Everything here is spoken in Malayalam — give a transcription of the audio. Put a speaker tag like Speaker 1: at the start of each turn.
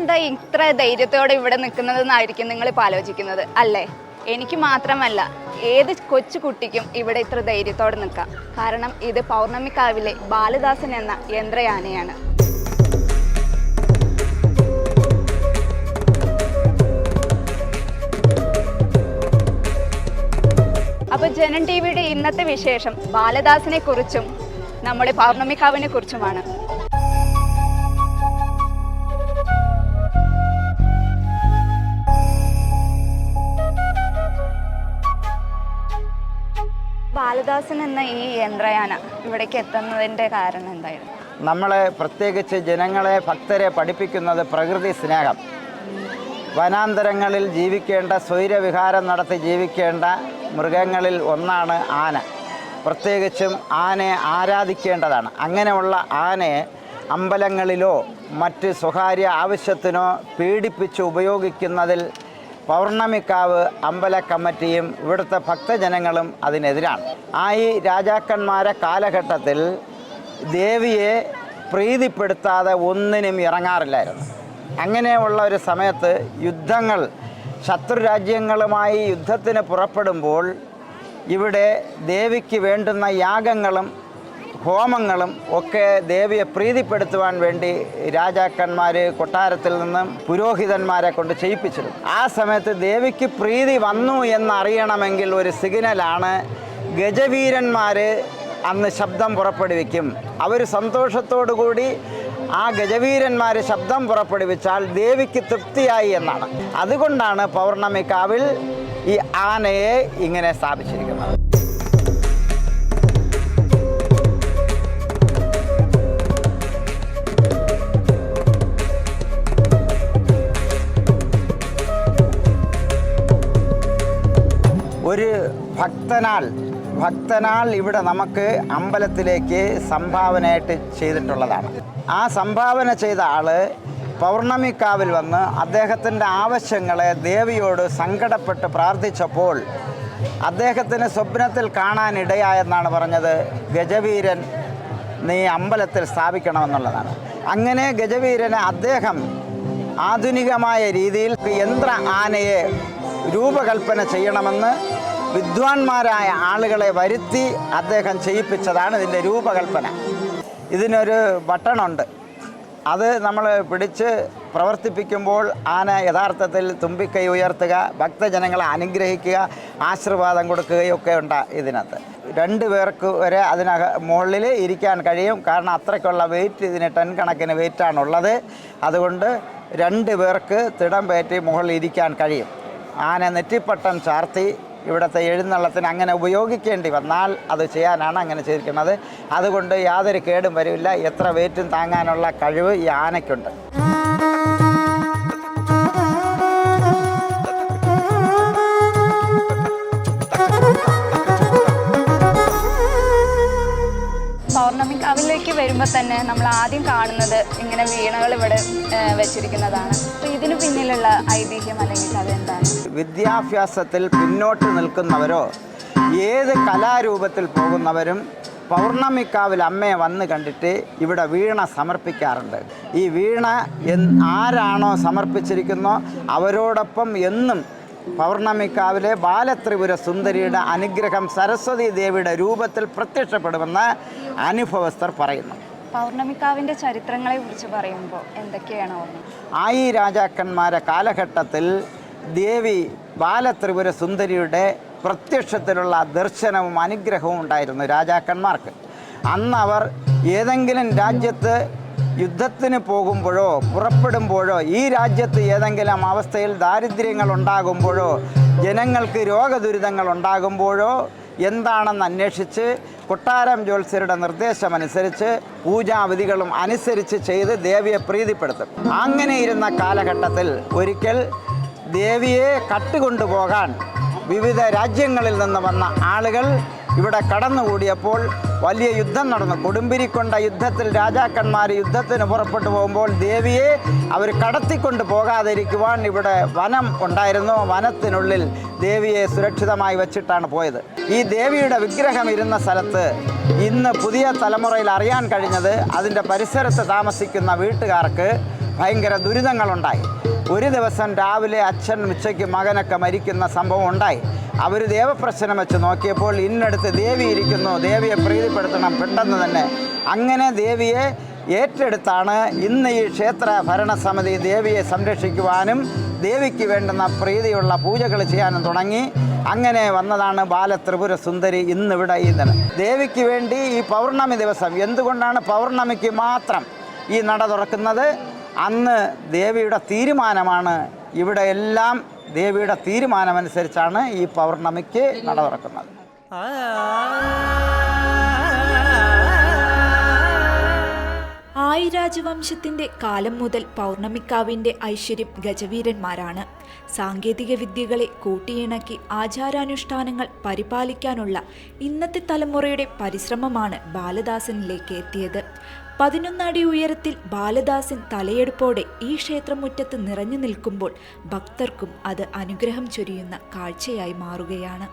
Speaker 1: എന്താ ഇത്ര ധൈര്യത്തോടെ ഇവിടെ നിൽക്കുന്നതെന്നായിരിക്കും നിങ്ങൾ ഇപ്പോൾ ആലോചിക്കുന്നത്? അല്ലേ? എനിക്ക് മാത്രമല്ല ഏത് കൊച്ചു കുട്ടിക്കും ഇവിടെ ഇത്ര ധൈര്യത്തോടെ നിൽക്കാം. കാരണം ഇത് പൗർണമിക്കാവിലെ ബാലദാസൻ എന്ന യന്ത്രയാനയാണ്. അപ്പോൾ ജനൻ ടി വിയുടെ ഇന്നത്തെ വിശേഷം ബാലദാസിനെ കുറിച്ചും നമ്മുടെ പൗർണമിക്കാവിനെ കുറിച്ചുമാണ്. ബാലദാസൻ എന്ന ഈ യന്ത്രയാന ഇവിടേക്ക് എത്തുന്നതിന്റെ കാരണം എന്തായിരുന്നു?
Speaker 2: നമ്മളെ പ്രത്യേകിച്ച് ജനങ്ങളെ ഭക്തരെ പഠിപ്പിക്കുന്നത് പ്രകൃതി സ്നേഹം. വനാന്തരങ്ങളിൽ ജീവിക്കേണ്ട സ്വൈരവിഹാരം നടത്തി ജീവിക്കേണ്ട മൃഗങ്ങളിൽ ഒന്നാണ് ആന. പ്രത്യേകിച്ചും ആനയെ ആരാധിക്കേണ്ടതാണ്. അങ്ങനെയുള്ള ആനയെ അമ്പലങ്ങളിലോ മറ്റ് സ്വകാര്യ ആവശ്യത്തിനോ പീഡിപ്പിച്ച് ഉപയോഗിക്കുന്നതിൽ പൗർണമിക്കാവ് അമ്പല കമ്മിറ്റിയും ഇവിടുത്തെ ഭക്തജനങ്ങളും അതിനെതിരാണ്. ആ ഈ രാജാക്കന്മാരെ കാലഘട്ടത്തിൽ ദേവിയെ പ്രീതിപ്പെടുത്താതെ ഒന്നിനും ഇറങ്ങാറില്ലായിരുന്നു. അങ്ങനെയുള്ള ഒരു സമയത്ത് യുദ്ധങ്ങൾ ശത്രുരാജ്യങ്ങളുമായി യുദ്ധത്തിന് പുറപ്പെടുമ്പോൾ ഇവിടെ ദേവിക്ക് വേണ്ടുന്ന യാഗങ്ങളും ഹോമങ്ങളും ഒക്കെ ദേവിയെ പ്രീതിപ്പെടുത്തുവാൻ വേണ്ടി രാജാക്കന്മാർ കൊട്ടാരത്തിൽ നിന്നും പുരോഹിതന്മാരെ കൊണ്ട് ചെയ്യിപ്പിച്ചിരുന്നു. ആ സമയത്ത് ദേവിക്ക് പ്രീതി വന്നു എന്നറിയണമെങ്കിൽ ഒരു സിഗ്നലാണ്. ഗജവീരന്മാർ അന്ന് ശബ്ദം പുറപ്പെടുവിക്കും. അവർ സന്തോഷത്തോടു കൂടി ആ ഗജവീരന്മാർ ശബ്ദം പുറപ്പെടുവിച്ചാൽ ദേവിക്ക് തൃപ്തിയായി എന്നാണ്. അതുകൊണ്ടാണ് പൗർണമിക്കാവിൽ ഈ ആനയെ ഇങ്ങനെ സ്ഥാപിച്ചിരിക്കുന്നത്. ഒരു ഭക്തനാൽ ഭക്തനാൽ ഇവിടെ നമുക്ക് അമ്പലത്തിലേക്ക് സംഭാവനയായിട്ട് ചെയ്തിട്ടുള്ളതാണ്. ആ സംഭാവന ചെയ്ത ആൾ പൗർണമിക്കാവിൽ വന്ന് അദ്ദേഹത്തിന്റെ ആവശ്യങ്ങളെ ദേവിയോട് സങ്കടപ്പെട്ട് പ്രാർത്ഥിച്ചപ്പോൾ അദ്ദേഹത്തിന് സ്വപ്നത്തിൽ കാണാനിടയായെന്നാണ് പറഞ്ഞത്. ഗജവീരൻ നീ അമ്പലത്തിൽ സ്ഥാപിക്കണമെന്നുള്ളതാണ്. അങ്ങനെ ഗജവീരനെ അദ്ദേഹം ആധുനികമായ രീതിയിൽ യന്ത്ര ആനയെ രൂപകൽപ്പന ചെയ്യണമെന്ന് വിദ്വാൻമാരായ ആളുകളെ വരുത്തി അദ്ദേഹം ചെയ്യിപ്പിച്ചതാണ് ഇതിന്റെ രൂപകൽപ്പന. ഇതിനൊരു ബട്ടണുണ്ട്. അത് നമ്മൾ പിടിച്ച് പ്രവർത്തിപ്പിക്കുമ്പോൾ ആന യഥാർത്ഥത്തിൽ തുമ്പിക്കൈ ഉയർത്തുക ഭക്തജനങ്ങളെ അനുഗ്രഹിക്കുക ആശീർവാദം കൊടുക്കുകയൊക്കെ ഉണ്ട് ഇതിനകത്ത്. രണ്ട് പേർക്ക് വരെ അതിനക മുകളിൽ ഇരിക്കാൻ കഴിയും. കാരണം അത്രയ്ക്കുള്ള വെയിറ്റ് ഇതിന് ടൺ കണക്കിന് വെയിറ്റാണുള്ളത് അതുകൊണ്ട് രണ്ട് പേർക്ക് തിടം പേറ്റി മുകളിൽ ഇരിക്കാൻ കഴിയും. ആന നെറ്റിപ്പട്ടം ചാർത്തി ഇവിടുത്തെ എഴുന്നള്ളത്തിന് അങ്ങനെ ഉപയോഗിക്കേണ്ടി വന്നാൽ അത് ചെയ്യാനാണ് അങ്ങനെ ചെയ്തിരിക്കുന്നത്. അതുകൊണ്ട് യാതൊരു കേടും വരില്ല. എത്ര വെയിറ്റും താങ്ങാനുള്ള കഴിവ് ഈ ആനയ്ക്കുണ്ട്.
Speaker 1: പൗർണമിക്കാവിലേക്ക് വരുമ്പോൾ തന്നെ നമ്മൾ ആദ്യം കാണുന്നത് ഇങ്ങനെ വീണകൾ ഇവിടെ വെച്ചിരിക്കുന്നതാണ്. അപ്പോൾ ഇതിന് പിന്നിലുള്ള ഐതിഹ്യം അല്ലെങ്കിൽ കഥ എന്താണ്?
Speaker 2: വിദ്യാഭ്യാസത്തിൽ പിന്നോട്ട് നിൽക്കുന്നവരോ ഏത് കലാരൂപത്തിൽ പോകുന്നവരും പൗർണമിക്കാവിൽ അമ്മയെ വന്ന് കണ്ടിട്ട് ഇവിടെ വീണ സമർപ്പിക്കാറുണ്ട്. ഈ വീണ ആരാണോ സമർപ്പിച്ചിരിക്കുന്നോ അവരോടൊപ്പം എന്നും പൗർണമിക്കാവിലെ ബാലത്രിപുര സുന്ദരിയുടെ അനുഗ്രഹം സരസ്വതി ദേവിയുടെ രൂപത്തിൽ പ്രത്യക്ഷപ്പെടുമെന്ന് അനുഭവസ്ഥർ പറയുന്നു.
Speaker 1: പൗർണമിക്കാവിന്റെ ചരിത്രങ്ങളെ കുറിച്ച് പറയുമ്പോൾ എന്തൊക്കെയാണ്
Speaker 2: ആയി രാജാക്കന്മാരെ കാലഘട്ടത്തിൽ ദേവി ബാലത്രിപുര സുന്ദരിയുടെ പ്രത്യക്ഷത്തിലുള്ള ദർശനവും അനുഗ്രഹവും ഉണ്ടായിരുന്നു രാജാക്കന്മാർക്ക്. അന്ന് അവർ ഏതെങ്കിലും രാജ്യത്ത് യുദ്ധത്തിന് പോകുമ്പോഴോ പുറപ്പെടുമ്പോഴോ ഈ രാജ്യത്ത് ഏതെങ്കിലും അവസ്ഥയിൽ ദാരിദ്ര്യങ്ങൾ ഉണ്ടാകുമ്പോഴോ ജനങ്ങൾക്ക് രോഗദുരിതങ്ങൾ ഉണ്ടാകുമ്പോഴോ എന്താണെന്ന് അന്വേഷിച്ച് കൊട്ടാരം ജ്യോത്സ്യരുടെ നിർദ്ദേശമനുസരിച്ച് പൂജാവിധികളും അനുസരിച്ച് ചെയ്ത് ദേവിയെ പ്രീതിപ്പെടുത്തും. അങ്ങനെ ഇരുന്ന കാലഘട്ടത്തിൽ ഒരിക്കൽ ദേവിയെ കട്ടുകൊണ്ടുപോകാൻ വിവിധ രാജ്യങ്ങളിൽ നിന്ന് വന്ന ആളുകൾ ഇവിടെ കടന്നുകൂടിയപ്പോൾ വലിയ യുദ്ധം നടന്നു. കൊടുമ്പിരിക്കൊണ്ട യുദ്ധത്തിൽ രാജാക്കന്മാർ യുദ്ധത്തിന് പുറപ്പെട്ടു പോകുമ്പോൾ ദേവിയെ അവർ കടത്തിക്കൊണ്ട് പോകാതിരിക്കുവാൻ ഇവിടെ വനം ഉണ്ടായിരുന്നു. വനത്തിനുള്ളിൽ ദേവിയെ സുരക്ഷിതമായി വച്ചിട്ടാണ് പോയത്. ഈ ദേവിയുടെ വിഗ്രഹം ഇരുന്ന സ്ഥലത്ത് ഇന്ന് പുതിയ തലമുറയിൽ അറിയാൻ കഴിഞ്ഞത് അതിന്റെ പരിസരത്ത് താമസിക്കുന്ന വീട്ടുകാർക്ക് ഭയങ്കര ദുരിതങ്ങളുണ്ടായി. ഒരു ദിവസം രാവിലെ അച്ഛൻ ഉച്ചയ്ക്ക് മകനൊക്കെ മരിക്കുന്ന സംഭവം ഉണ്ടായി. അവർ ദേവപ്രശ്നം വെച്ച് നോക്കിയപ്പോൾ ഇന്നടുത്ത് ദേവി ഇരിക്കുന്നു. ദേവിയെ പ്രീതിപ്പെടുത്തണം പെട്ടെന്ന് തന്നെ. അങ്ങനെ ദേവിയെ ഏറ്റെടുത്താണ് ഇന്ന് ഈ ക്ഷേത്ര ഭരണസമിതി ദേവിയെ സംരക്ഷിക്കുവാനും ദേവിക്ക് വേണ്ടുന്ന പ്രീതിയുള്ള പൂജകൾ ചെയ്യാനും തുടങ്ങി. അങ്ങനെ വന്നതാണ് ബാലത്രിപുര സുന്ദരി ഇന്നിവിടെ ഈ ദേവിക്ക് വേണ്ടി ഈ പൗർണമി ദിവസം എന്തുകൊണ്ടാണ് പൗർണമിക്ക് മാത്രം ഈ നട തുറക്കുന്നത്? അന്ന് ദേവിയുടെ തീരുമാനമാണ് ഇവിടെ എല്ലാം ദേവിയുടെ തീരുമാനമനുസരിച്ചാണ് ഈ പൗർണമിക്ക് നട തുറക്കുന്നത്
Speaker 3: ആയിരാജവംശത്തിന്റെ കാലം മുതൽ പൗർണമിക്കാവിന്റെ ഐശ്വര്യം ഗജവീരന്മാരാണ്. സാങ്കേതിക വിദ്യകളെ കൂട്ടിയിണക്കി ആചാരാനുഷ്ഠാനങ്ങൾ പരിപാലിക്കാനുള്ള ഇന്നത്തെ തലമുറയുടെ പരിശ്രമമാണ് ബാലദാസനിലേക്ക് എത്തിയത്. പതിനൊന്നടി ഉയരത്തിൽ ബാലദാസൻ തലയെടുപ്പോടെ ഈ ക്ഷേത്രമുറ്റത്ത് നിറഞ്ഞു നിൽക്കുമ്പോൾ ഭക്തർക്കും അത് അനുഗ്രഹം ചൊരിയുന്ന കാഴ്ചയായി മാറുകയാണ്.